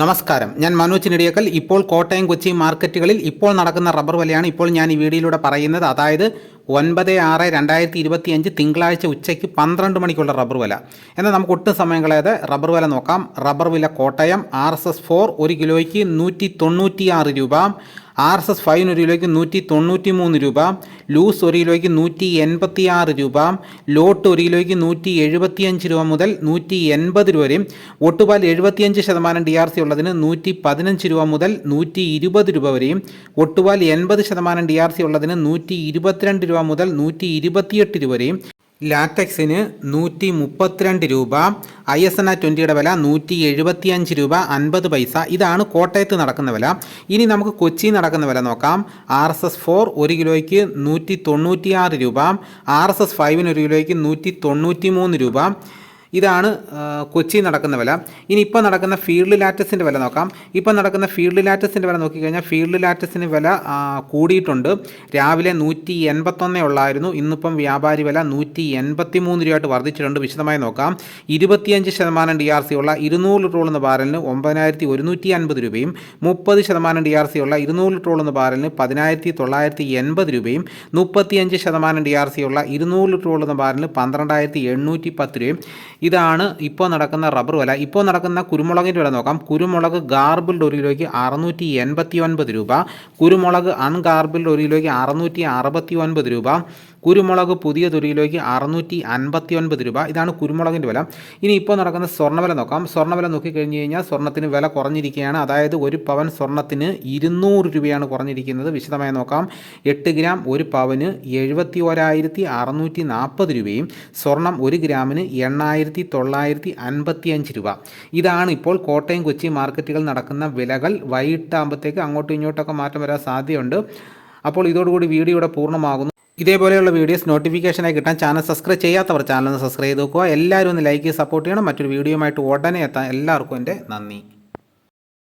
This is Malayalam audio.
നമസ്കാരം. ഞാൻ മനോജ് നെടിയക്കൽ ഇപ്പോൾ കോട്ടയം കൊച്ചി മാർക്കറ്റുകളിൽ ഇപ്പോൾ നടക്കുന്ന റബ്ബർ വിലയാണ് ഇപ്പോൾ ഞാൻ ഈ വീഡിയോയിലൂടെ പറയുന്നത്. അതായത് ഒൻപത് ആറ് രണ്ടായിരത്തി ഇരുപത്തി അഞ്ച് തിങ്കളാഴ്ച ഉച്ചയ്ക്ക് പന്ത്രണ്ട് മണിക്കുള്ള റബ്ബർ വില. എന്നാൽ നമുക്ക് ഒട്ടും സമയം കളയാതെ റബ്ബർ വില നോക്കാം. റബ്ബർ വില Kottayam R S S four ഒരു കിലോയ്ക്ക് നൂറ്റി തൊണ്ണൂറ്റിയാറ് രൂപ. ആർ എസ് എസ് ഫൈവിന് ഒരു കിലോയ്ക്ക് നൂറ്റി തൊണ്ണൂറ്റി മൂന്ന് രൂപ ലൂസ് ഒരു കിലോയ്ക്ക് നൂറ്റി എൺപത്തി ആറ് രൂപ ലോട്ട് ഒരു കിലോയ്ക്ക് നൂറ്റി എഴുപത്തിയഞ്ച് രൂപ മുതൽ നൂറ്റി എൺപത് രൂപ വരെയും. ഒട്ടുപാൽ എഴുപത്തിയഞ്ച് ശതമാനം ഡി ആർ സി ഉള്ളതിന് നൂറ്റി പതിനഞ്ച് രൂപ മുതൽ നൂറ്റി ഇരുപത് രൂപ വരെയും. ഒട്ടുപാൽ എൺപത് ശതമാനം ഡി ആർ സി ഉള്ളതിന് നൂറ്റി ഇരുപത്തിരണ്ട് രൂപ മുതൽ നൂറ്റി ഇരുപത്തിയെട്ട് രൂപ വരെയും. ലാറ്റക്സിന് നൂറ്റി മുപ്പത്തിരണ്ട് രൂപ ഐ എസ് എൻ ആ ട്വന്റിയുടെ വില നൂറ്റി എഴുപത്തിയഞ്ച് രൂപ അൻപത് പൈസ. ഇതാണ് കോട്ടയത്ത് നടക്കുന്ന വില. ഇനി നമുക്ക് കൊച്ചി നടക്കുന്ന വില നോക്കാം. ആർ എസ് എസ് ഫോർ ഒരു കിലോയ്ക്ക് നൂറ്റി തൊണ്ണൂറ്റിയാറ് രൂപ ആർ എസ് എസ് ഫൈവിന് ഒരു കിലോയ്ക്ക് നൂറ്റി തൊണ്ണൂറ്റി മൂന്ന് രൂപ ഇതാണ് കൊച്ചി നടക്കുന്ന വില. ഇനി ഇപ്പോൾ നടക്കുന്ന ഫീൽഡ് ലാറ്റസിന്റെ വില നോക്കാം. ഇപ്പോൾ നടക്കുന്ന ഫീൽഡ് ലാറ്റസിന്റെ വില നോക്കിക്കഴിഞ്ഞാൽ ഫീൽഡ് ലാറ്റസിന് വില കൂടിയിട്ടുണ്ട്. രാവിലെ നൂറ്റി എൺപത്തൊന്നേ ഉള്ളായിരുന്നു. ഇന്നിപ്പം വ്യാപാരി വില നൂറ്റി എൺപത്തി മൂന്ന് രൂപയായിട്ട് വർദ്ധിച്ചിട്ടുണ്ട്. വിശദമായി നോക്കാം. ഇരുപത്തിയഞ്ച് ശതമാനം ഡി ആർ സി ഉള്ള ഇരുന്നൂറ് ലിറ്ററോൾ എന്ന ബാരലിന് ഒമ്പതിനായിരത്തി ഒരുന്നൂറ്റി അൻപത് രൂപയും മുപ്പത് ശതമാനം ഡി ആർ സി ഉള്ള ഇരുന്നൂറ് ലിറ്ററോൾ എന്ന ബാരലിന് പതിനായിരത്തി തൊള്ളായിരത്തി എൺപത് രൂപയും മുപ്പത്തിയഞ്ച് ശതമാനം ഡി ആർ സി ഉള്ള ഇരുന്നൂറ് ലിറ്ററോൾ എന്ന ബാരലിന് പന്ത്രണ്ടായിരത്തി എണ്ണൂറ്റി പത്ത് രൂപയും. ഇതാണ് ഇപ്പോൾ നടക്കുന്ന റബ്ബർ വില ഇപ്പോൾ നടക്കുന്ന കുരുമുളകിന്റെ വില നോക്കാം. കുരുമുളക് ഗാർബിൾഡ് ഒരു കിലോയ്ക്ക് അറുന്നൂറ്റി എൺപത്തി ഒൻപത് രൂപ. കുരുമുളക് അൺഗാർബിൾഡ് ഒരു കിലോയ്ക്ക് അറുന്നൂറ്റി അറുപത്തി ഒൻപത് രൂപ. കുരുമുളക് പുതിയ കിലോയ്ക്ക് അറുന്നൂറ്റി അൻപത്തി ഒൻപത് രൂപ. ഇതാണ് കുരുമുളകിന്റെ വില. ഇനി ഇപ്പോൾ നടക്കുന്ന സ്വർണവില നോക്കാം. സ്വർണവില നോക്കിക്കഴിഞ്ഞ് കഴിഞ്ഞാൽ സ്വർണത്തിന് വില കുറഞ്ഞിരിക്കുകയാണ്. അതായത് ഒരു പവൻ സ്വർണത്തിന് ഇരുന്നൂറ് രൂപയാണ് കുറഞ്ഞിരിക്കുന്നത്. വിശദമായി നോക്കാം. എട്ട് ഗ്രാം ഒരു പവന് എഴുപത്തി ഒരായിരത്തി അറുന്നൂറ്റി നാൽപ്പത് രൂപയും സ്വർണം ഒരു ഗ്രാമിന് എണ്ണായിരത്തി തൊള്ളായിരത്തി അൻപത്തി അഞ്ച് രൂപ. ഇതാണ് ഇപ്പോൾ കോട്ടയം കൊച്ചി മാർക്കറ്റുകൾ നടക്കുന്ന വിലകൾ. വൈകിട്ടാകുമ്പോഴത്തേക്ക് അങ്ങോട്ടും ഇങ്ങോട്ടൊക്കെ മാറ്റം വരാൻ സാധ്യതയുണ്ട്. അപ്പോൾ ഇതോടുകൂടി വീഡിയോ ഇവിടെ പൂർണമാകുന്നു. ഇതേപോലെയുള്ള വീഡിയോസ് നോട്ടിഫിക്കേഷനായി കിട്ടാൻ ചാനൽ സബ്സ്ക്രൈബ് ചെയ്യാത്തവർ ചാനൽ സബ്സ്ക്രൈബ് ചെയ്ത് നോക്കുക. എല്ലാവരും ഒന്ന് ലൈക്ക് സപ്പോർട്ട് ചെയ്യണം. മറ്റൊരു വീഡിയോയുമായിട്ട് ഉടനെ എത്താൻ എല്ലാവർക്കും എന്റെ നന്ദി.